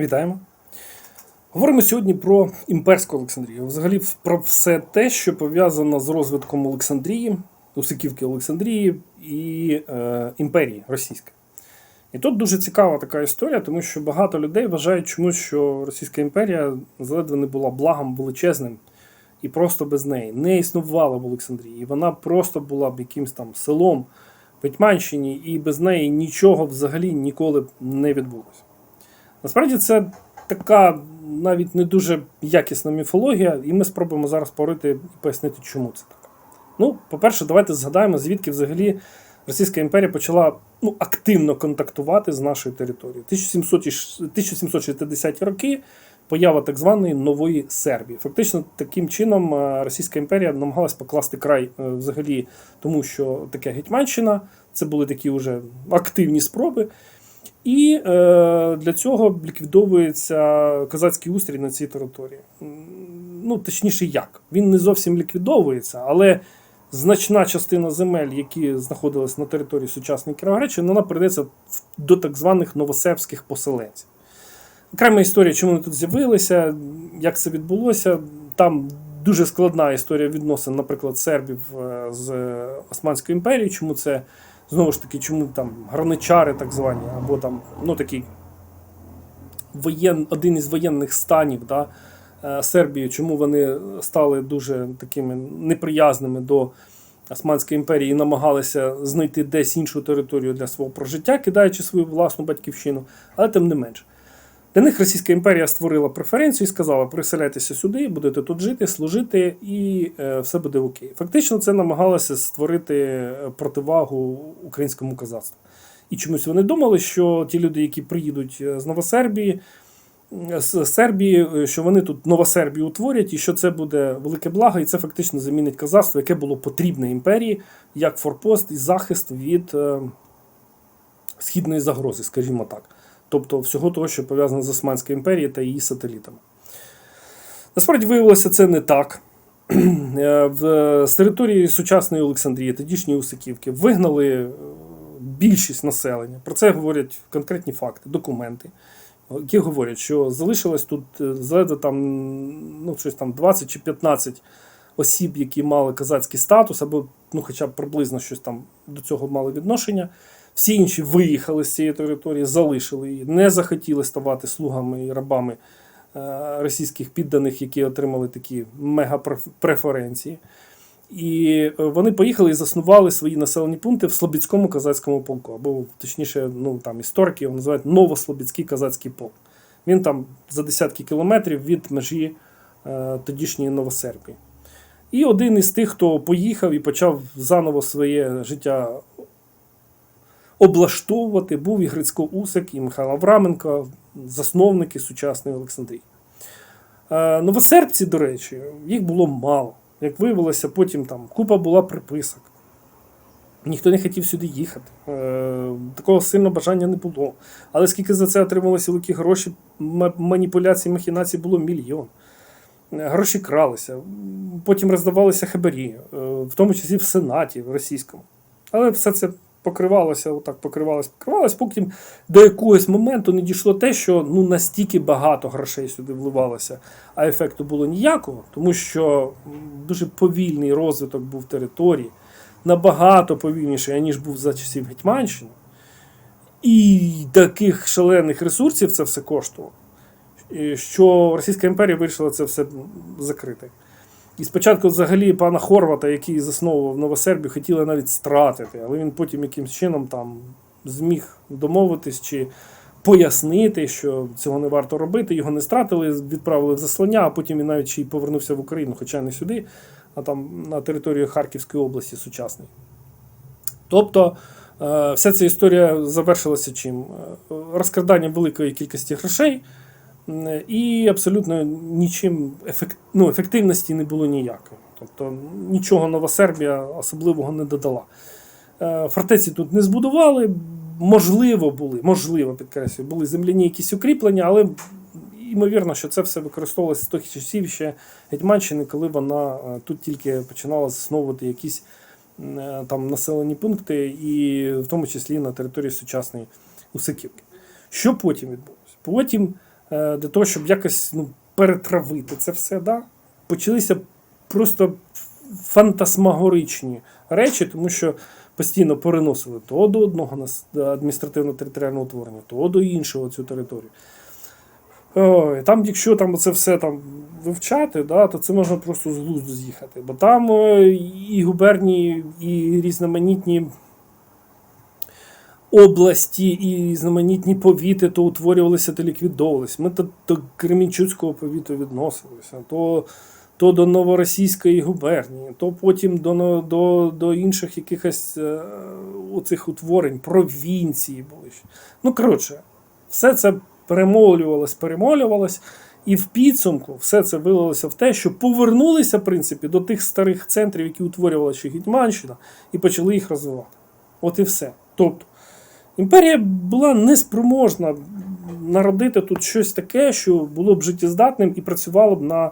Вітаємо. Говоримо сьогодні про імперську Олександрію. Взагалі про все те, що пов'язано з розвитком Олександрії, Усиківки Олександрії і е, імперії Російської. І тут дуже цікава така історія, тому що багато людей вважають чомусь, що Російська імперія заледве не була благом величезним і просто без неї не існувала в Олександрії. І вона просто була б якимсь там селом в Гетьманщині, і без неї нічого взагалі ніколи не відбулося. Насправді це така навіть не дуже якісна міфологія, і ми спробуємо зараз порити і пояснити, чому це так. Ну, по-перше, давайте згадаємо, звідки взагалі Російська імперія почала ну, активно контактувати з нашою територією. 1760-ті роки поява так званої нової Сербії. Фактично, таким чином е, Російська імперія намагалась покласти край е, взагалі тому, що таке Гетьманщина, це були такі вже активні спроби. І е, для цього ліквідовується козацький устрій на цій території. Ну, точніше, як? Він не зовсім ліквідовується, але значна частина земель, які знаходились на території сучасної Кіровоградщини, вона передається до так званих новосербських поселенців. Окрема історія, чому вони тут з'явилися, як це відбулося. Там дуже складна історія відносин, наприклад, сербів е, з Османською імперією, чому це знову ж таки, чому там граничари так звані, або там, ну такий воєн, один із воєнних станів да, е, Сербії, чому вони стали дуже такими неприязними до Османської імперії і намагалися знайти десь іншу територію для свого прожиття, кидаючи свою власну батьківщину, але тим не менше. Для них Російська імперія створила преференцію і сказала: переселяйтеся сюди, будете тут жити, служити, і е, все буде окей. Фактично, це намагалося створити е, противагу українському козацтву. І чомусь вони думали, що ті люди, які приїдуть е, з Новосербії, з Сербії, що вони тут Новосербію утворять, і що це буде велике благо, і це фактично замінить козацтво, яке було потрібне імперії як форпост і захист від східної загрози, скажімо так. Тобто всього того, що пов'язано з Османською імперією та її сателітами. Насправді виявилося це не так. Е, з території сучасної Олександрії, тодішньої Усиківки, вигнали е, більшість населення. Про це говорять конкретні факти, документи, які говорять, що залишилось тут е, там, ну, щось там 20 чи 15 осіб, які мали козацький статус, або ну, хоча б приблизно щось там до цього мали відношення. Всі інші виїхали з цієї території, залишили її, не захотіли ставати слугами і рабами е, російських підданих, які отримали такі мега-преференції. І е, вони поїхали і заснували свої населені пункти в Слобідському козацькому полку, або точніше, ну там історики його називають Новослобідський козацький полк. Він там за десятки кілометрів від межі е, тодішньої Новосербії. І один із тих, хто поїхав і почав заново своє життя облаштовувати, був і Грицько Усик, і Михайло Авраменко, засновники сучасної Олександрії. Е, Новосербці, до речі, їх було мало. Як виявилося, потім там купа була приписок. Ніхто не хотів сюди їхати. Е, Такого сильного бажання не було. Але скільки за це отрималося великі гроші, маніпуляцій, махінацій було мільйон. Е, Гроші кралися, потім роздавалися хабарі, в тому числі в Сенаті в російському. Але все це покривалося, отак покривалося, покривалося, потім до якогось моменту не дійшло те, що ну настільки багато грошей сюди вливалося, а ефекту було ніякого, тому що дуже повільний розвиток був території, набагато повільніший, ніж був за часів Гетьманщини. І таких шалених ресурсів це все коштувало. Що Російська імперія вирішила це все закрити. І спочатку, взагалі, пана Хорвата, який засновував Новосербію, хотіли навіть стратити, але він потім якимсь чином там зміг домовитись чи пояснити, що цього не варто робити. Його не стратили, відправили в заслання, а потім він навіть ще й повернувся в Україну, хоча не сюди, а там на територію Харківської області сучасної. Тобто е, вся ця історія завершилася чим? Е, Розкраданням великої кількості грошей. І абсолютно нічим ефект, ну, ефективності не було ніякої. Тобто нічого Нова Сербія особливого не додала. Е, Фортеці тут не збудували, можливо, були, можливо, підкреслюю, були земляні якісь укріплення, але ймовірно, що це все використовувалося з тих часів ще Гетьманщини, коли вона е, тут тільки починала засновувати якісь е, там населені пункти, і в тому числі на території сучасної Усиківки. Що потім відбулося? Потім для того, щоб якось ну, перетравити це все, да? почалися просто фантасмагоричні речі, тому що постійно переносили то до одного адміністративно-територіального утворення, то до іншого цю територію. Ой, там, якщо там це все там вивчати, да, то це можна просто з глузду з'їхати. Бо там е, і губернії, і різноманітні області, і різноманітні повіти то утворювалися, то ліквідовувалися. Ми то до Кремінчуцького повіту відносилися, то, то до Новоросійської губернії, то потім до, до, до інших якихось е, оцих утворень, провінції були. Ну, коротше, все це перемолювалось, перемолювалось, і в підсумку все це вилилося в те, що повернулися, в принципі, до тих старих центрів, які утворювала ще Гетьманщина, і почали їх розвивати. От і все. Тобто, імперія була неспроможна народити тут щось таке, що було б життєздатним і працювало б на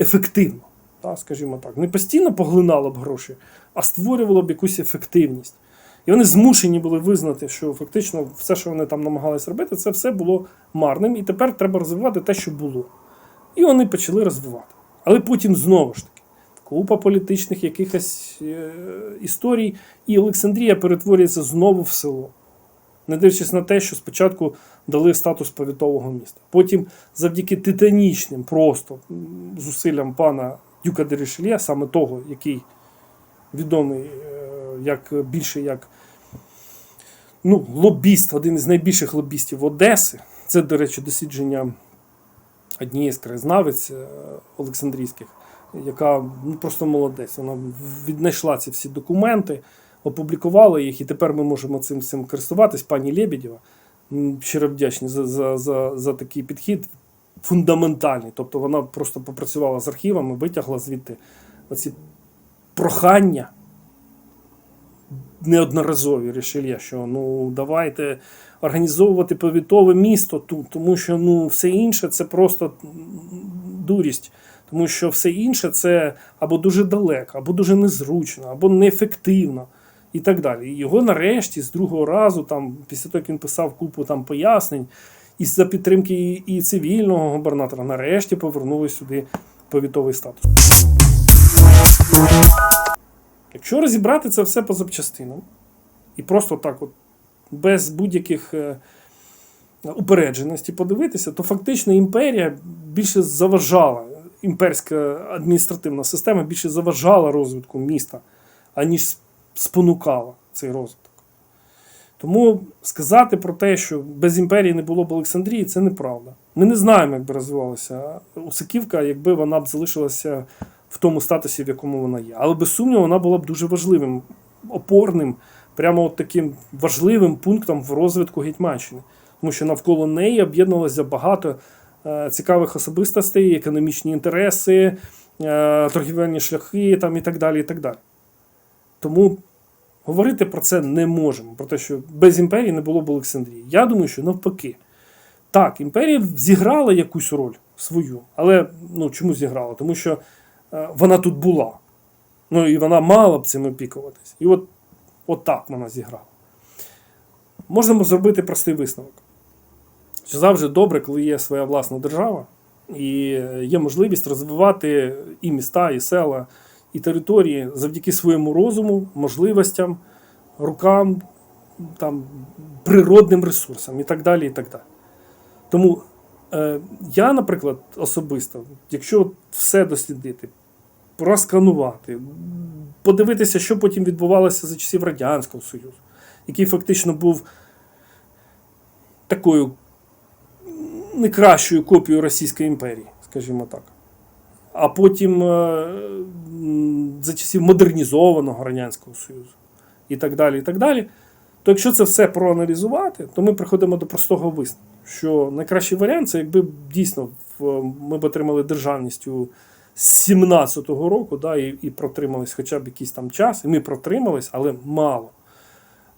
ефективно. Та, скажімо так, не постійно поглинало б гроші, а створювало б якусь ефективність. І вони змушені були визнати, що фактично все, що вони там намагались робити, це все було марним, і тепер треба розвивати те, що було. І вони почали розвивати. Але потім знову ж таки, купа політичних якихось е, історій, і Олександрія перетворюється знову в село. Не дивлячись на те, що спочатку дали статус повітового міста. Потім, завдяки титанічним просто зусиллям пана Дюка де саме того, який відомий е, як більше як ну, лобіст, один із найбільших лобістів Одеси. Це, до речі, дослідження однієї з краєзнавиць е, Олександрійських, яка ну, просто молодець. Вона віднайшла ці всі документи, опублікувала їх, і тепер ми можемо цим цим користуватись. Пані Лебедєва. Щиро вдячні за, за, за, за такий підхід. Фундаментальний. Тобто вона просто попрацювала з архівами, витягла звідти оці прохання неодноразові рішення, що ну давайте організовувати повітове місто тут, тому що ну все інше це просто дурість. Тому що все інше це або дуже далеко, або дуже незручно, або неефективно. І так далі. І його нарешті з другого разу, там, після того, як він писав купу там пояснень, і за підтримки і, цивільного губернатора, нарешті повернули сюди повітовий статус. Якщо розібрати це все по запчастинам, і просто так, от, без будь-яких е, упередженості подивитися, то фактично імперія більше заважала, імперська адміністративна система більше заважала розвитку міста, аніж спонукала цей розвиток. Тому сказати про те, що без імперії не було б Олександрії, це неправда. Ми не знаємо, як би розвивалася Усиківка, якби вона б залишилася в тому статусі, в якому вона є. Але без сумніву, вона була б дуже важливим, опорним, прямо от таким важливим пунктом в розвитку Гетьманщини. Тому що навколо неї об'єднувалося багато е, цікавих особистостей, економічні інтереси, е, торгівельні шляхи там, і так далі. і так далі. Тому говорити про це не можемо. Про те, що без імперії не було б Олександрії. Я думаю, що навпаки. Так, імперія зіграла якусь роль свою, але ну, чому зіграла? Тому що е, вона тут була. Ну і вона мала б цим опікуватись. І от, от так вона зіграла. Можемо зробити простий висновок. Що завжди добре, коли є своя власна держава, і є можливість розвивати і міста, і села, і території завдяки своєму розуму, можливостям, рукам, там, природним ресурсам і так далі. і так далі. Тому е, я, наприклад, особисто, якщо все дослідити, просканувати, подивитися, що потім відбувалося за часів Радянського Союзу, який фактично був такою не кращою копією Російської імперії, скажімо так. А потім е, за часів модернізованого Радянського Союзу і так далі. і так далі. То якщо це все проаналізувати, то ми приходимо до простого висновку, що найкращий варіант це якби дійсно ми б отримали державність у 17-го року, да, і, і протримались хоча б якийсь там час, і ми протримались, але мало.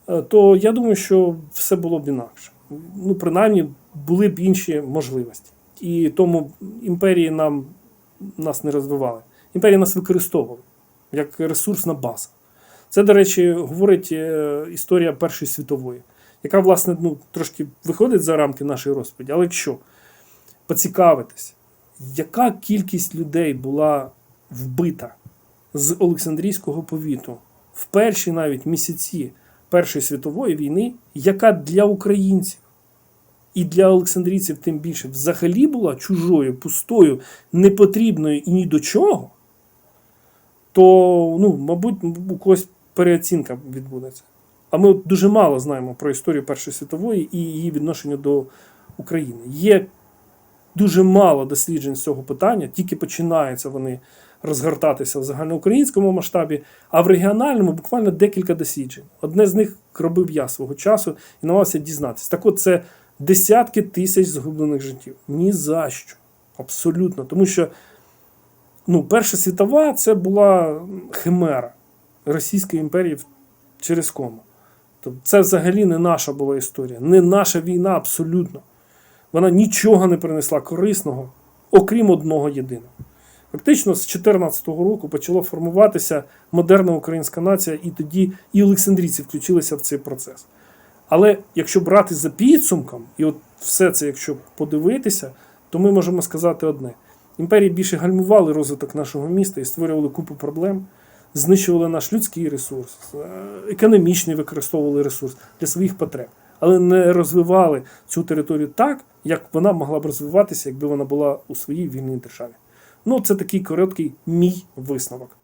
Е, То я думаю, що все було б інакше. Ну, принаймні, були б інші можливості. І тому імперії нам нас не розвивали. Імперії нас використовували як ресурсна база. Це, до речі, говорить е, історія Першої світової, яка, власне, ну, трошки виходить за рамки нашої розповіді. Але якщо поцікавитись, яка кількість людей була вбита з Олександрійського повіту в перші навіть місяці Першої світової війни, яка для українців і для олександрійців тим більше взагалі була чужою, пустою, непотрібною і ні до чого, то, ну, мабуть, у когось переоцінка відбудеться. А ми дуже мало знаємо про історію Першої світової і її відношення до України. Є дуже мало досліджень з цього питання, тільки починаються вони розгортатися в загальноукраїнському масштабі, а в регіональному буквально декілька досліджень. Одне з них робив я свого часу і намагався дізнатися. Так от це десятки тисяч загублених життів. Ні за що. Абсолютно. Тому що ну, Перша світова це була химера Російської імперії через кому. Тобто це взагалі не наша була історія, не наша війна абсолютно. Вона нічого не принесла корисного, окрім одного єдиного. Фактично, з 2014 року почала формуватися модерна українська нація, і тоді і Олександрійці включилися в цей процес. Але якщо брати за підсумком, і от все це, якщо подивитися, то ми можемо сказати одне: імперії більше гальмували розвиток нашого міста і створювали купу проблем, знищували наш людський ресурс, е, економічний використовували ресурс для своїх потреб, але не розвивали цю територію так, як вона могла б розвиватися, якби вона була у своїй вільній державі. Ну, це такий короткий мій висновок.